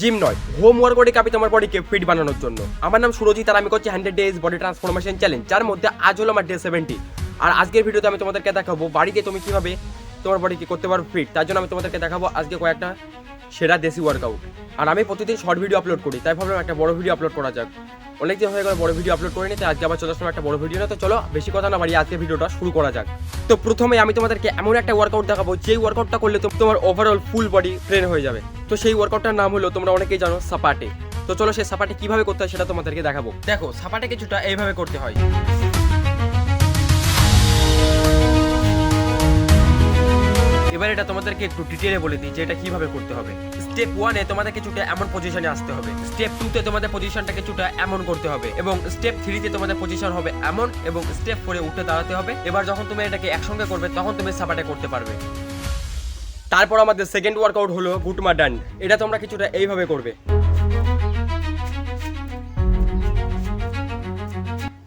Gym নয় home ওয়ার্কআউটে কাপি তোমার বডিকে fit বানানোর জন্য। আমার নাম সুরজিৎ আর আমি করছি hundred days body transformation challenge যার মধ্যে আজ হলো আমার ডে সেভেন্টি আর আজকের ভিডিওতে আমি তোমাদেরকে দেখাবো বাড়িতে তুমি কীভাবে তোমার বডিকে করতে পারো ফিট তার জন্য আমি তোমাদেরকে দেখাবো আজকে কয়েকটা সেরা দেশি ওয়ার্কআউট আর আমি প্রতিদিন শর্ট ভিডিও আপলোড করি, তাই ভাবলাম একটা বড় ভিডিও আপলোড করা যাক। অনেক দিন হয়ে গেল বড় ভিডিও আপলোড করিনি, তাই আজকে আবার চলে আসলাম একটা বড় ভিডিও না তো চলো, বেশি কথা না বাড়ি আজকে ভিডিওটা শুরু করা যাক। তো প্রথমে আমি তোমাদেরকে এমন একটা ওয়ার্কআউট দেখাবো, যেই ওয়ার্কআউটটা করলে তোমার ওভারঅল ফুল বডি ট্রেন হয়ে যাবে। তো সেই ওয়ার্কআউটটার নাম হলো, তোমরা অনেকেই জানো, সাপাটে। তো চলো সেই সাপাটে কীভাবে করতে হয় সেটা তোমাদেরকে দেখাবো। দেখো, সাপাটে কিছুটা এইভাবে করতে হয়। এটা তোমাদেরকে একটু ডিটেলে বলে দিই যে এটা কীভাবে করতে হবে। স্টেপ ওয়ানে তোমাদের কিছুটা এমন পজিশনে আসতে হবে। স্টেপ টুতে তোমাদের পজিশনটা কিছুটা এমন করতে হবে এবং স্টেপ থ্রিতে তোমাদের পজিশন হবে এমন এবং স্টেপ ফোরে উঠে দাঁড়াতে হবে। এবার যখন তুমি এটাকে একসঙ্গে করবে, তখন তুমি সাপাটে করতে পারবে। তারপর আমাদের সেকেন্ড ওয়ার্কআউট হলো গুটমা ডান এটা তোমরা কিছুটা এইভাবে করবে।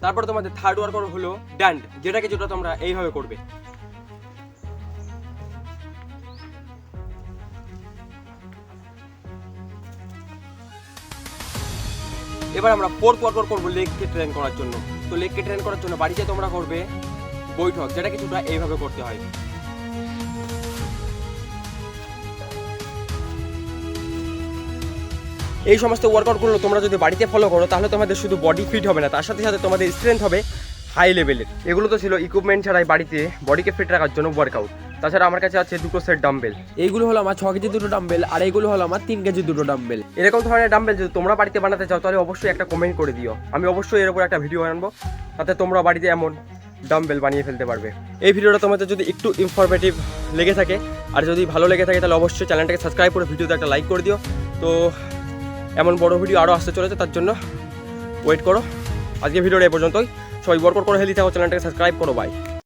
তারপর তোমাদের থার্ড ওয়ার্কআউট হলো ডান্ড যেটা কিছুটা তোমরা এইভাবে করবে। এবার আমরা পর পর পর করব লেগকে ট্রেন করার জন্য। তো লেগকে ট্রেন করার জন্য বাড়িতে তোমরা করবে বৈঠক, যেটা কিছুটা এইভাবে করতে হয়। এই সমস্ত ওয়ার্কআউটগুলো তোমরা যদি বাড়িতে ফলো করো, তাহলে তোমাদের শুধু বডি ফিট হবে না, তার সাথে সাথে তোমাদের স্ট্রেংথ হবে হাই লেভেলের এগুলো তো ছিল ইকুইপমেন্ট ছাড়াই বাড়িতে বডিকে ফিট রাখার জন্য ওয়ার্কআউট তাছাড়া আমার কাছে আছে দুটো সেট ডাম্বেল এইগুলো হলো আমার ছ কেজি দুটো ডাম্বেল আর এইগুলো হলো আমার তিন কেজি দুটো ডাম্বেল এরকম ধরনের ডাম্বেল যদি তোমরা বাড়িতে বানাতে চাও তাহলে অবশ্যই একটা কমেন্ট করে দিও। আমি অবশ্যই এর উপর একটা ভিডিও আনব তাতে তোমরা বাড়িতে এমন ডাম্বেল বানিয়ে ফেলতে পারবে। এই ভিডিওটা তোমাদের যদি একটু ইনফরমেটিভ লেগে থাকে আর যদি ভালো লেগে থাকে তাহলে অবশ্যই চ্যানেলটাকে সাবস্ক্রাইব করে ভিডিওতে একটা লাইক করে দিও। তো এমন বড় ভিডিও আরও আসতে চলেছে তার জন্য ওয়েট করো। আজকে ভিডিওটা এ পর্যন্তই। সবাই ওয়ার্কআউট করে হেলদি থাকো চ্যানেলটাকে সাবস্ক্রাইব করো বাই